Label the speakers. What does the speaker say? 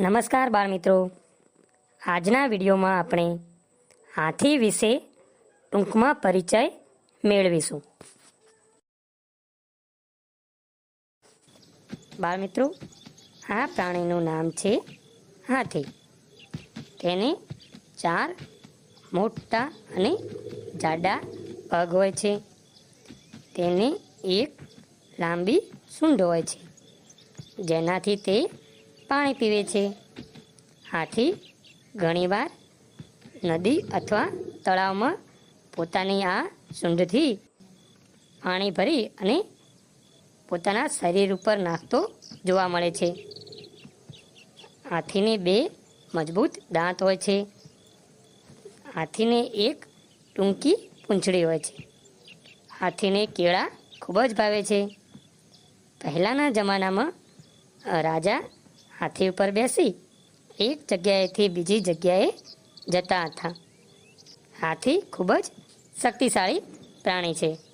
Speaker 1: નમસ્કાર બાળમિત્રો. આજના વિડીયોમાં આપણે હાથી વિશે ટૂંકમાં પરિચય મેળવીશું. બાળમિત્રો, આ પ્રાણીનું નામ છે હાથી. તેને ચાર મોટા અને જાડા પગ હોય છે. તેને એક લાંબી સૂંઢ હોય છે. જેનાથી તે પાણી પીવે છે. હાથી ઘણીવાર નદી અથવા તળાવમાં પોતાની આ સૂંઢથી પાણી ભરી અને પોતાના શરીર ઉપર નાખતો જોવા મળે છે. હાથીને બે મજબૂત દાંત હોય છે. હાથીને એક ટૂંકી પૂંછડી હોય છે. હાથીને કેળા ખૂબ જ ભાવે છે. પહેલાંના જમાનામાં રાજા હાથી ઉપર બેસી એક જગ્યાએથી બીજી જગ્યાએ જતા હતા. હાથી ખૂબ જ શક્તિશાળી પ્રાણી છે.